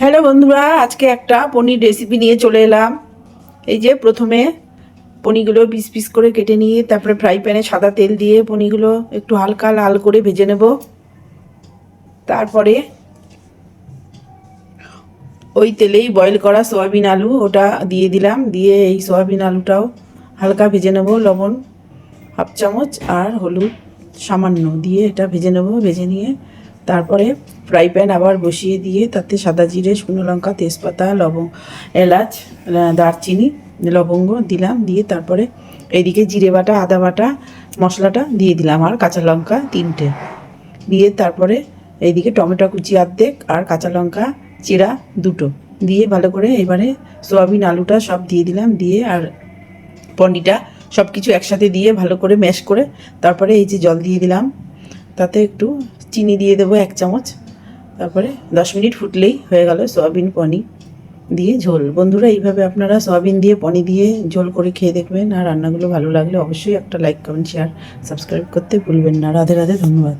Hello বন্ধুরা, আজকে একটা পনির রেসিপি নিয়ে চলে এলাম। এই যে প্রথমে পনিরগুলো পিস পিস করে কেটে নিয়ে, তারপরে ফ্রাই প্যানে সাদা তেল দিয়ে পনিরগুলো একটু হালকা লাল করে ভেজে নেব। তারপরে ওই তেলেই বয়েল করা সয়াবিন আলু, ওটা দিয়ে দিলাম। দিয়ে এই সয়াবিন আলুটাও হালকা ভেজে নেব, লবণ হাফ চামচ আর হলুদ সামান্য দিয়ে এটা ভেজে নেব। ভেজে নিয়ে তারপরে ফ্রাই প্যান আবার বসিয়ে দিয়ে তাতে সাদা জিরে, শুকনো লঙ্কা, তেজপাতা, লবঙ্গ, এলাচ দারচিনি, লবঙ্গ দিলাম দিয়ে তারপরে এইদিকে জিরে বাটা, আদা বাটা, মশলাটা দিয়ে দিলাম আর কাঁচা লঙ্কা তিনটে। দিয়ে তারপরে এইদিকে টমেটো কুচি অর্ধেক আর কাঁচা লঙ্কা চিরা দুটো। দিয়ে ভালো করে এবারে সোয়াবিন, আলুটা সব দিয়ে দিলাম দিয়ে আর পনিরটা সব কিছু একসাথে দিয়ে ভালো করে ম্যাশ করে তারপরে এই যে জল দিয়ে দিলাম, তাতে একটু চিনি দিয়ে দেবো এক চামচ। তারপরে দশ মিনিট ফুটলেই হয়ে গেল সয়াবিন, পনির দিয়ে ঝোল। বন্ধুরা, এইভাবে আপনারা সয়াবিন দিয়ে পনি দিয়ে ঝোল করে খেয়ে দেখবেন। আর রান্নাগুলো ভালো লাগলে অবশ্যই একটা লাইক, কমেন্ট শেয়ার সাবস্ক্রাইব করতে ভুলবেন না। রাধে রাধে, ধন্যবাদ।